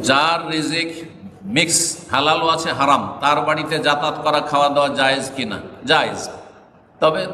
যার রিজিক মিক্স হালালও আছে, হারাম। তার বাড়িতে যাতায়াত করা খাওয়া দাওয়া জায়েজ কিনা? জায়েজ। তবে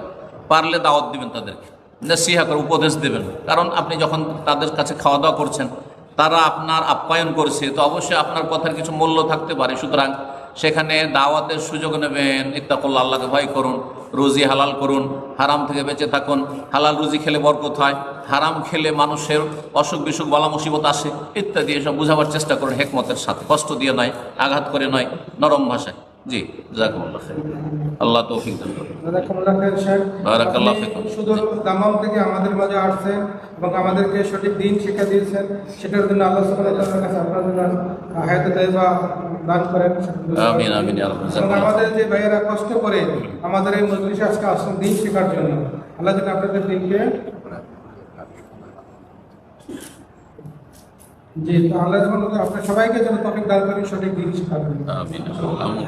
পারলে দাওয়াত দিবেন তাদেরকে। নসিহা করে, উপদেশ দেবেন। কারণ আপনি যখন তাদের কাছে খাওয়া দাওয়া করছেন, তারা আপনার আপ্যায়ন করছে, তো অবশ্যই আপনার কথার কিছু মূল্য থাকতে পারে। সুতরাং সেখানে দাওয়াতের সুযোগ নেবেন ইত্তাকুল্লা আল্লাহকে ভয় করুন। রুজি হালাল করুন, হারাম থেকে বেঁচে থাকুন। হালাল রুজি খেলে বরকত হয়, হারাম খেলে মানুষের অসুখ বিসুখ, বলা মুসিবত আসে, ইত্যাদি এসব বোঝাবার চেষ্টা করুন হেকমতের সাথে। কষ্ট দিয়ে নয়, আঘাত করে নয়, নরম ভাষায়। জি খাইর। আল্লাহ তৌফিক দান করুন জাযাকুমুল্লাহ খাইর সাহেব। বারাকাল্লাহ ফিকুম। শুধু দামাম থেকে আমাদের মাঝে আসছেন এবং আমাদেরকে সঠিক দিন শিক্ষা দিয়েছেন সেটার জন্য আল্লাহ সুবহানাহু ওয়া তাআলার কাছে আপনার জন্য হায়াতে তাইবা দান করেন আমিন আমিন ইয়া রাব্বাল। আমাদের যে ভাইয়েরা কষ্ট করে আমাদের এই মজলিসে আজকে আসছেন দিন শেখার জন্য আল্লাহ যেন আপনাদের দিনকে জি তো আল্লাহ সুবহানাহু আপনার সবাইকে যেন তৌফিক দান করেন সঠিক দিন শেখার জন্য আমিন আমিন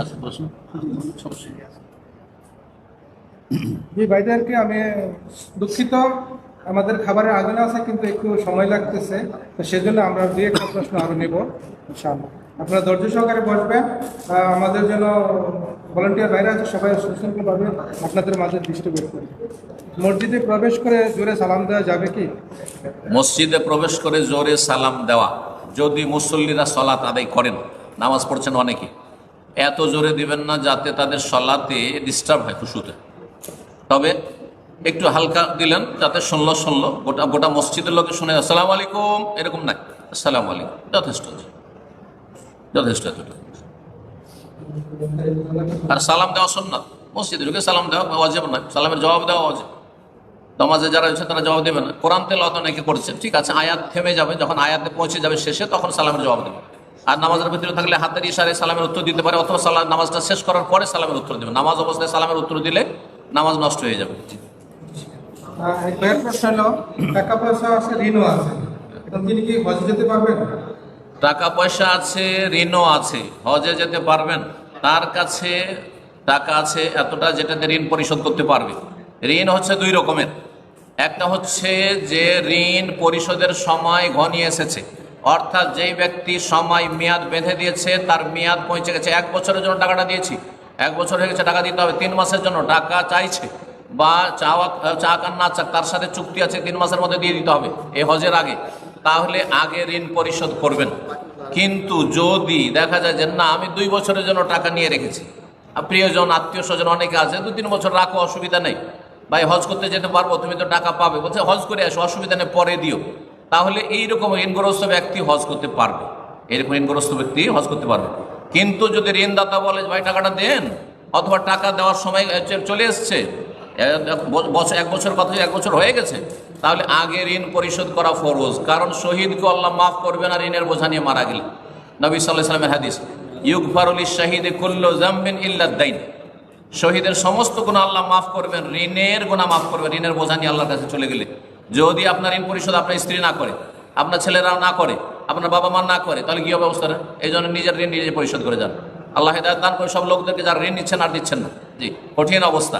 আচ্ছা প্রশ্ন সমস্যা জি ভাইদেরকে আমি দুঃখিত। আমাদের খাবারের আয়োজন আছে, কিন্তু একটু সময় লাগতেছে। তো সেজন্য আমরা দুই একটা প্রশ্ন আরও নেব আপনারা ধৈর্য সহকারে বসবেন। আমাদের জন্য ভলান্টিয়ার বাইরে আছে, সবাই সুশৃঙ্খলভাবে আপনাদের মাঝে দৃষ্টি করবেন মসজিদে প্রবেশ করে জোরে সালাম দেওয়া যাবে কি? মসজিদে প্রবেশ করে জোরে সালাম দেওয়া। যদি মুসল্লিরা সলাত আদায় করেন, নামাজ পড়ছেন অনেকে। এত জোরে দিবেন না যাতে তাদের সলাতে ডিস্টার্ব হয় খুশুতে। তবে একটু হালকা দিলেন, যাতে শুনলো শুনলো। গোটা গোটা মসজিদের লোকে শুনে, আসসালামু আলাইকুম। এরকম নাই। আসসালামু আলাইকুম। যথেষ্ট। যথেষ্ট আর সালাম দেওয়া সুন্নাত। মসজিদে ঢুকে সালাম দেওয়া অজেব নয়। সালামের জবাব দেওয়া অজেব নামাজে যারা রয়েছে, তারা জবাব দেবে না। কোরআন তেল অনেকে করছে। ঠিক আছে, আয়াত থেমে যাবে। যখন আয়াতে পৌঁছে যাবে শেষে, তখন সালামের জবাব দেবে। আর নামাজের ভিতরে থাকলে হাতের ইশারে সালামের উত্তর দিতে পারে, অথবা সালাম নামাজটা শেষ করার পরে সালামের উত্তর দেবে। নামাজ অবস্থায় সালামের উত্তর দিলে নামাজ নষ্ট হয়ে যাবে। আহ, প্রশ্ন হলো টাকা পয়সা আছে ঋণও আছে। তিনি কি হজে যেতে পারবেন? টাকা পয়সা আছে ঋণও আছে। হজে যেতে পারবেন। তার কাছে টাকা আছে এতটা যেটাতে ঋণ পরিশোধ করতে পারবে। ঋণ হচ্ছে দুই রকমের। একটা হচ্ছে যে ঋণ পরিশোধের সময় ঘনিয়ে এসেছে। অর্থাৎ যেই ব্যক্তি সময় মেয়াদ বেঁধে দিয়েছে তার মেয়াদ পৌঁছে গেছে। এক বছরের জন্য টাকাটা দিয়েছি। এক বছর হয়ে গেছে টাকা দিতে হবে। তিন মাসের জন্য টাকা চাইছে। বা চাওয়া চাক আর না চাক তার সাথে চুক্তি আছে, তিন মাসের মধ্যে দিয়ে দিতে হবে এই হজের আগে। তাহলে আগে ঋণ পরিশোধ করবেন। কিন্তু যদি দেখা যায় যে, না, আমি দুই বছরের জন্য টাকা নিয়ে রেখেছি। প্রিয়জন, আত্মীয় স্বজন অনেকে আছে, দু, তিন বছর রাখো, অসুবিধা নেই। ভাই, হজ করতে যেতে পারব, তুমি তো টাকা পাবে। বলছে, হজ করে আসো, অসুবিধা নেই, পরে দিও। তাহলে এইরকম ঋণগ্রস্ত ব্যক্তি হজ করতে পারবে। এরকম ঋণগ্রস্ত ব্যক্তি হজ করতে পারবে। কিন্তু যদি ঋণদাতা বলে, ভাই, টাকাটা দেন। অথবা টাকা দেওয়ার সময় চলে এসছে। এক বছর কথা এক বছর হয়ে গেছে, তাহলে আগে ঋণ পরিশোধ করা ফরজ। কারণ শহীদকে আল্লাহ মাফ করবে না, ঋণের বোঝা নিয়ে মারা গেলে। নবী সাল্লাহ সাল্লামের হাদিস ইউকফারুল শাহিদে কুল্ল জাম্বিন ইল্লাদ্দাইন শহীদের সমস্ত গুণা আল্লাহ মাফ করবেন, ঋণের গুণা মাফ করবেন, ঋণের বোঝা নিয়ে আল্লাহর কাছে চলে গেলে। যদি আপনার ঋণ পরিশোধ আপনার স্ত্রী না করে, আপনার ছেলেরা না করে, আপনার বাবা মা না করে, তাহলে কি হবে অবস্থাটা এই জন্য নিজের ঋণ নিজে পরিশোধ করে যান। আল্লাহ হেদায়ত দান করে সব লোকদেরকে যারা ঋণ নিচ্ছেন আর দিচ্ছেন না। জি, কঠিন অবস্থা।